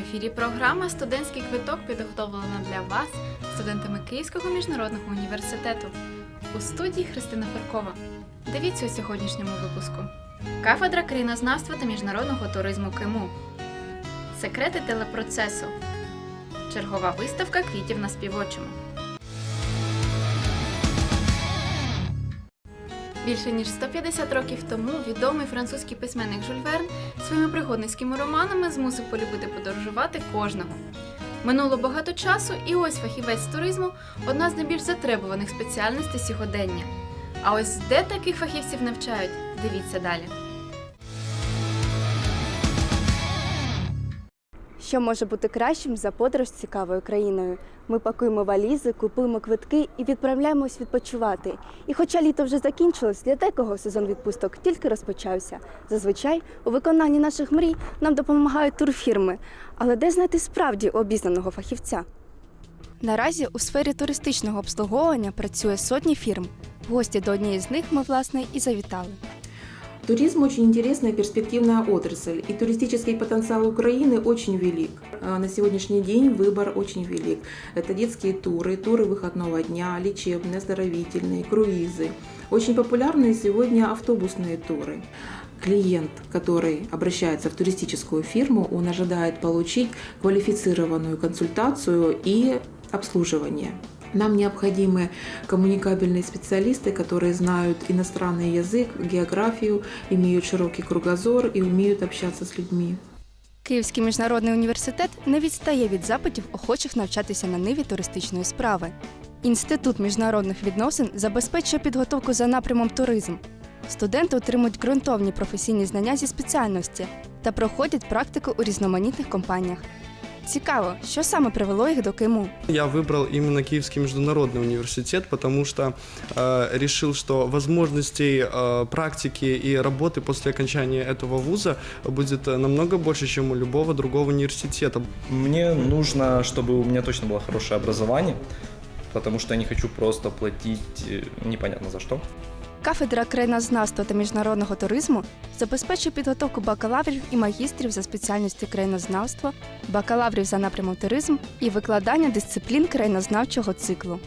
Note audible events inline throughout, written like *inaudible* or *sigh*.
ефірі програма Студентський квиток підготовлена для вас студентами Київського міжнародного університету. У студії Христина Феркова. Дивіться у сьогоднішньому випуску. Кафедра країнознавства та міжнародного туризму КИМУ. Секрети телепроцесу. Чергова виставка квітів на співочому. Більше ніж 150 років тому відомий французький письменник Жюль Верн своїми пригодницькими романами змусив полюбити подорожувати кожного. Минуло багато часу, і ось фахівець туризму одна з найбільш затребуваних спеціальностей сьогодення. А ось де таких фахівців навчають, дивіться далі. Що може бути кращим за подорож цікавою країною? Ми пакуємо валізи, купуємо квитки і відправляємось відпочивати. І хоча літо вже закінчилось, для декого сезон відпусток тільки розпочався. Зазвичай у виконанні наших мрій нам допомагають турфірми. Але де знайти справді обізнаного фахівця? Наразі у сфері туристичного обслуговування працює сотні фірм. Гості до однієї з них ми, власне, і завітали. Туризм очень интересная перспективная отрасль, и туристический потенциал Украины очень велик. А На сегодняшний день выбор очень велик. Это детские туры, туры выходного дня, лечебные, оздоровительные, круизы. Очень популярны сегодня автобусные туры. Клиент, который обращается в туристическую фирму, он ожидает получить квалифицированную консультацию и обслуживание. Нам необходимы коммуникабельные специалисты, которые знают иностранный язык, географию, имеют широкий кругозор и умеют общаться с людьми. Київський міжнародний університет не відстає від запитів охочих навчатися на ниві туристичної справи. Інститут міжнародних відносин забезпечує підготовку за напрямом туризм. Студенти отримують ґрунтовні професійні знання зі спеціальності та проходять практику у різноманітних компаніях. Цікаво, що саме привело їх до КИМУ. Я выбрал именно Киевский международный университет, потому что э, решил, что возможностей э, практики и работы после окончания этого вуза будет э, намного больше, чем у любого другого университета. Мне нужно, чтобы у меня точно было хорошее образование, потому что я не хочу просто платить э, непонятно за что. Кафедра країнознавства та міжнародного туризму забезпечує підготовку бакалаврів і магістрів за спеціальністю країнознавство, бакалаврів за напрямом туризм і викладання дисциплін країнознавчого циклу.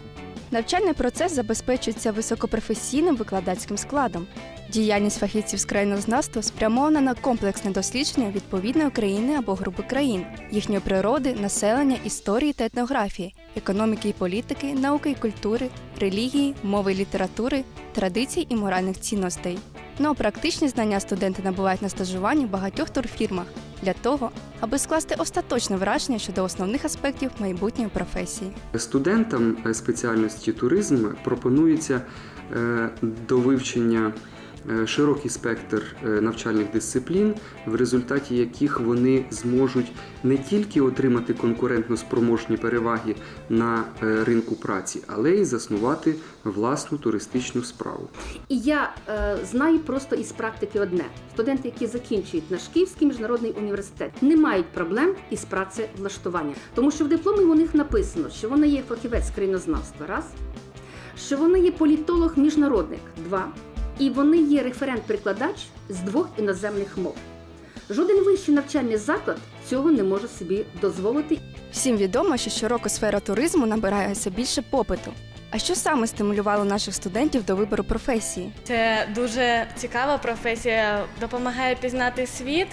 Навчальний процес забезпечується високопрофесійним викладацьким складом. Діяльність фахівців з країнознавства спрямована на комплексне дослідження відповідної країни або групи країн, їхньої природи, населення, історії та етнографії, економіки і політики, науки і культури, релігії, мови і літератури, традицій і моральних цінностей. Ну а практичні знання студенти набувають на стажуванні в багатьох турфірмах для того, аби скласти остаточне враження щодо основних аспектів майбутньої професії. Студентам е, спеціальності туризм пропонується е, до вивчення широкий спектр е, навчальних дисциплін, в результаті яких вони зможуть не тільки отримати конкурентно спроможні переваги на е, ринку праці, але й заснувати власну туристичну справу. І я е, знаю просто із практики одне: студенти, які закінчують наш Київський міжнародний університет, не мають проблем із працевлаштуванням, тому що в дипломі у них написано, що вони є фахівець країнознавства, раз, що вони є політолог-міжнародник, два, і вони є референт-прикладач з двох іноземних мов. Жоден вищий навчальний заклад цього не може собі дозволити Всім відомо, що щороку сфера туризму набирає все більше попиту. А що саме стимулювало наших студентів до вибору професії? Це дуже цікава професія, допомагає пізнати світ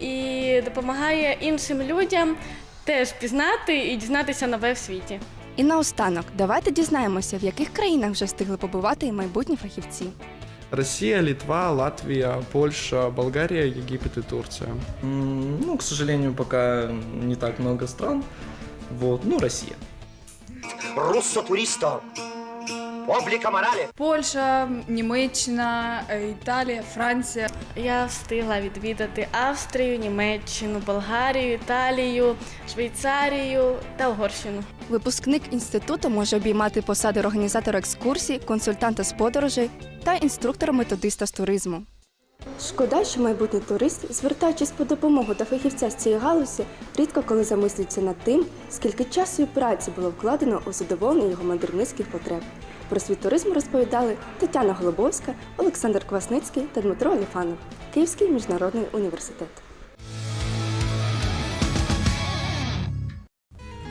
і допомагає іншим людям теж пізнати і дізнатися нове в світі. І наостанок, давайте дізнаємося, в яких країнах вже встигли побувати і майбутні фахівці. Россия, Литва, Латвия, Польша, Болгария, Египет и Турция. Ну, к сожалению, пока не так много стран. Вот, ну, Россия. руссо-туристо, облика морали. Польща, Німеччина, е, Італія, Франція. Я встигла відвідати Австрію, Німеччину, Болгарію, Італію, Швейцарію та Угорщину. Випускник інституту може обіймати посади організатора екскурсій, консультанта з подорожей та інструктора-методиста з туризму. Шкода, що майбутній турист, звертаючись по допомогу до фахівця з цієї галузі, рідко коли замислюється над тим, скільки часу і праці було вкладено у задоволення його модернистських потреб. Про світ туризм розповідали Тетяна Голубовська, Олександр Квасницький та Дмитро Аліфанов, Київський міжнародний університет.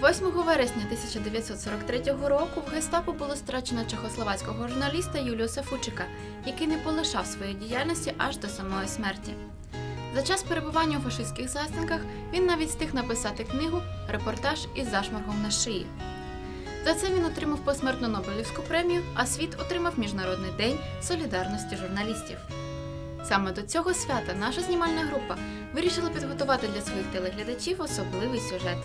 8 вересня 1943 року в гестапо було страчено чехословацького журналіста Юліуса Фучика, який не полишав своєї діяльності аж до самої смерті. За час перебування у фашистських застінках він навіть встиг написати книгу Репортаж із зашморгом на шиї. За це він отримав посмертну Нобелівську премію, а світ отримав Міжнародний день солідарності журналістів. Саме до цього свята наша знімальна група вирішила підготувати для своїх телеглядачів особливий сюжет.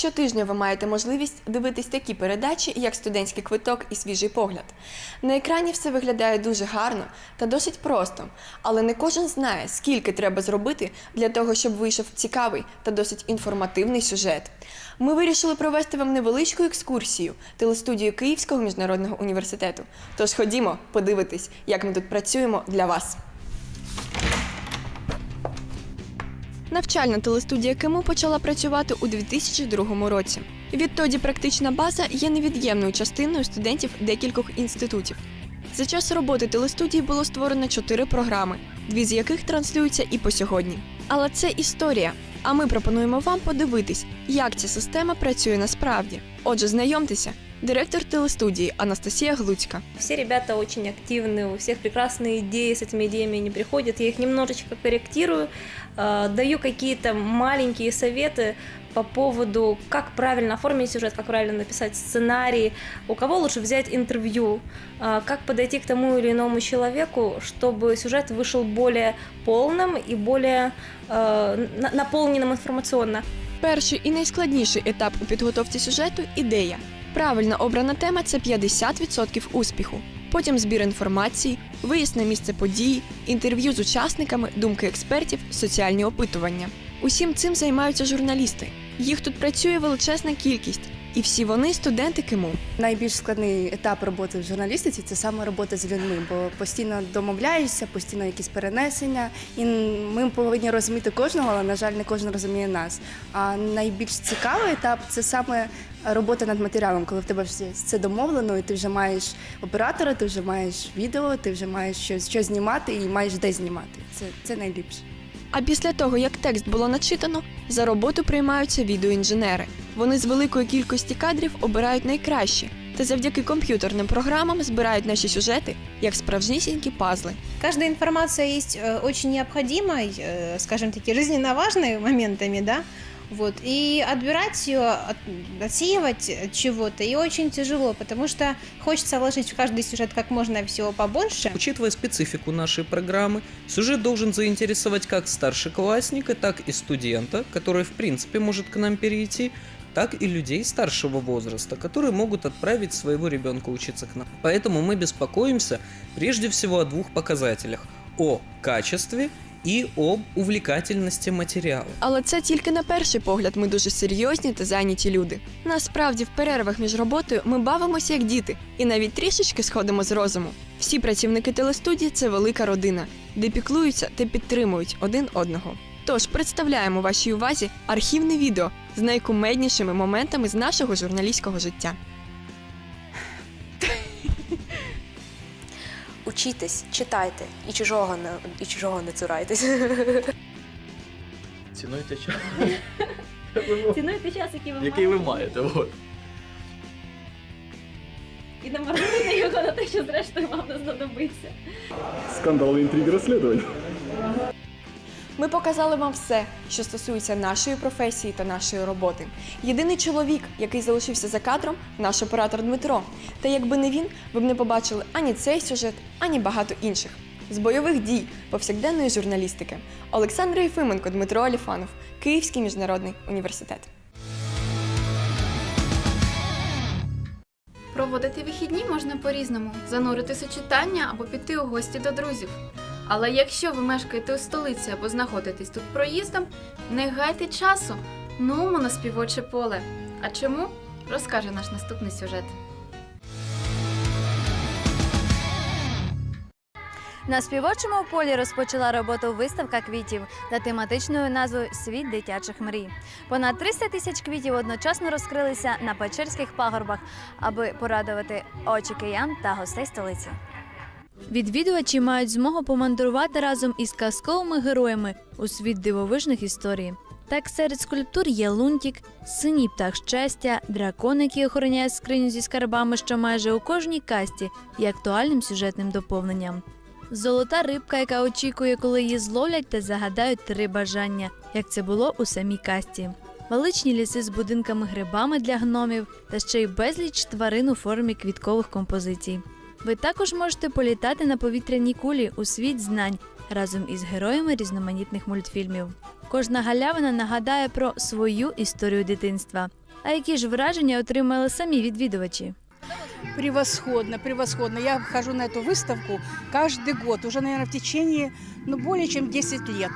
Щотижня ви маєте можливість дивитись такі передачі, як студентський квиток і свіжий погляд. На екрані все виглядає дуже гарно та досить просто, але не кожен знає, скільки треба зробити для того, щоб вийшов цікавий та досить інформативний сюжет. Ми вирішили провести вам невеличку екскурсію телестудію Київського міжнародного університету. Тож ходімо, подивитись, як ми тут працюємо для вас. Навчальна телестудія КИМУ почала працювати у 2002 році. Відтоді практична база є невід'ємною частиною студентів декількох інститутів. За час роботи телестудії було створено чотири програми, дві з яких транслюються і по сьогодні. Але це історія. А ми пропонуємо вам подивитись, як ця система працює насправді. Отже, знайомтеся, директор телестудії Анастасія Глуцька. Все ребята очень активны, у всех прекрасные идеи, с этими идеями они приходят. Я их немножечко корректирую, э, даю какие-то маленькие советы по поводу, как правильно оформить сюжет, как правильно написать сценарий, у кого лучше взять интервью, э, как подойти к тому или иному человеку, чтобы сюжет вышел более полным и более э, на- наполненным информационно. Перший і найскладніший етап у підготовці сюжету ідея. Правильно обрана тема це 50% успіху. Потім збір інформації, виїзд на місце події, інтерв'ю з учасниками, думки експертів, соціальні опитування. Усім цим займаються журналісти. Їх тут працює величезна кількість, і всі вони студенти КИМУ. Найбільш складний етап роботи в журналістиці це саме робота з людьми, бо постійно домовляєшся, постійно якісь перенесення, і ми повинні розуміти кожного, але на жаль, не кожен розуміє нас. А найбільш цікавий етап це саме робота над матеріалом, коли в тебе все домовлено, і ти вже маєш оператора, ти вже маєш відео, ти вже маєш щось, що знімати і маєш де знімати. Це, це найліпше. А після того, як текст було начитано, за роботу приймаються відеоінженери. Вони з великої кількості кадрів обирають найкращі та завдяки комп'ютерним програмам збирають наші сюжети як справжнісінькі пазли. Кожна інформація є дуже необхідна, скажімо э, скажем таки, жизненно важной моментами, да, вот, и отбирать ее, от- отсеивать чего-то, и очень тяжело, потому что хочется вложить в каждый сюжет как можно всего побольше. Учитывая специфику нашей программы, сюжет должен заинтересовать как старшеклассника, так и студента, который в принципе может к нам перейти, так и людей старшего возраста, которые могут отправить своего ребенка учиться к нам. Поэтому мы беспокоимся прежде всего о двух показателях – о качестве и об увлекательности материала. Але це тільки на перший погляд ми дуже серйозні та зайняті люди. Насправді, в перервах між роботою ми бавимося як діти і навіть трішечки сходимо з розуму. Всі працівники телестудії це велика родина, де піклуються та підтримують один одного. Тож представляємо вашій увазі архівне відео з найкумеднішими моментами з нашого журналістського життя. Учітесь, читайте і чужого не і чужого не цурайтесь. Цінуйте час, *laughs* Цінуйте час, який ви який ви маєте. От. і не марнуйте його на те, що зрештою вам не знадобиться. Скандал інтриги розслідування. Ми показали вам все, що стосується нашої професії та нашої роботи. Єдиний чоловік, який залишився за кадром, наш оператор Дмитро. Та якби не він, ви б не побачили ані цей сюжет, ані багато інших. З бойових дій повсякденної журналістики Олександр Єфименко, Дмитро Аліфанов, Київський міжнародний університет. Проводити вихідні можна по-різному, зануритись у читання або піти у гості до друзів. Але якщо ви мешкаєте у столиці або знаходитесь тут проїздом, не гайте часу, нумо на співоче поле. А чому? Розкаже наш наступний сюжет. На співочому полі розпочала роботу виставка квітів за тематичною назвою Світ дитячих мрій. Понад 300 тисяч квітів одночасно розкрилися на Печерських пагорбах, аби порадувати очі киян та гостей столиці. Відвідувачі мають змогу помандрувати разом із казковими героями у світ дивовижних історій. Так серед скульптур є лунтік, синій птах щастя, дракон, який охороняє скриню зі скарбами, що майже у кожній касті є актуальним сюжетним доповненням. Золота рибка, яка очікує, коли її зловлять та загадають три бажання, як це було у самій касті. Величні ліси з будинками грибами для гномів та ще й безліч тварин у формі квіткових композицій. Ви також можете політати на повітряній кулі у світ знань разом із героями різноманітних мультфільмів. Кожна галявина нагадає про свою історію дитинства. А які ж враження отримали самі відвідувачі? Превосходно, превосходно. Я хожу на эту выставку каждый год, уже, наверное, в течение, ну, более чем 10 лет.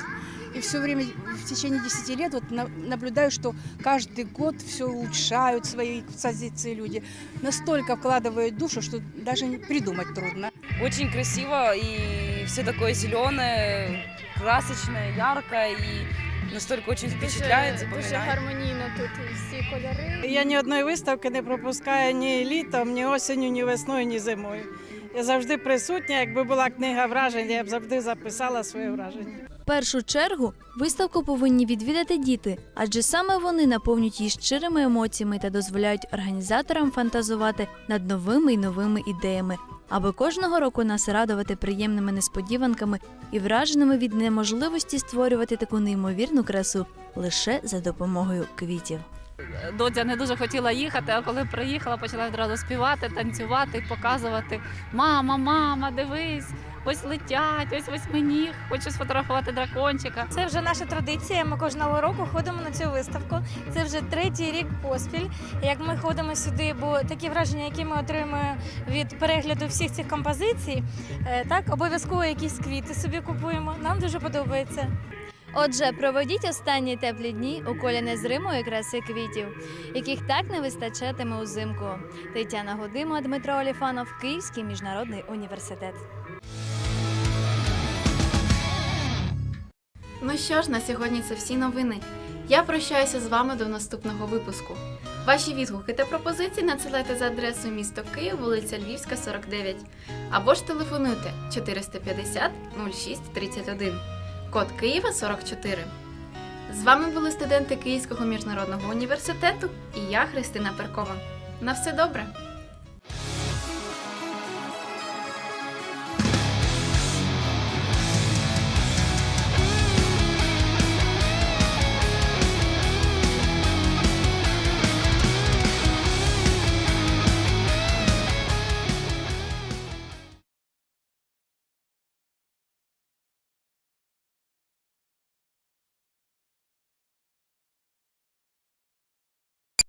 И все время в течение 10 лет вот наблюдаю, что каждый год все улучшают свои позиции люди. Настолько вкладывают душу, что даже придумать трудно. Очень красиво и все такое зеленое, красочное, яркое и настолько очень впечатляет, Дуже гармонійно тут всі кольори. Я ні одної виставки не пропускаю ні літом, ні осінню, ні весною, ні зимою. Я завжди присутня. Якби була книга вражень, я б завжди записала своє враження. Першу чергу виставку повинні відвідати діти, адже саме вони наповнюють її щирими емоціями та дозволяють організаторам фантазувати над новими й новими ідеями, аби кожного року нас радувати приємними несподіванками і враженими від неможливості створювати таку неймовірну красу лише за допомогою квітів. Додя не дуже хотіла їхати, а коли приїхала, почала відразу співати, танцювати, показувати. Мама, мама, дивись, ось летять, ось восьминіг, хочу сфотографувати дракончика. Це вже наша традиція. Ми кожного року ходимо на цю виставку. Це вже третій рік поспіль. Як ми ходимо сюди, бо такі враження, які ми отримуємо від перегляду всіх цих композицій, е, так обов'язково якісь квіти собі купуємо. Нам дуже подобається. Отже, проведіть останні теплі дні у колі незримої краси квітів, яких так не вистачатиме узимку. Тетяна Годима, Дмитро Оліфанов, Київський міжнародний університет. Ну що ж, на сьогодні це всі новини. Я прощаюся з вами до наступного випуску. Ваші відгуки та пропозиції надсилайте за адресою місто Київ, вулиця Львівська, 49, або ж телефонуйте 450 06 31, код Києва 44. З вами були студенти Київського міжнародного університету і я, Христина Перкова. На все добре!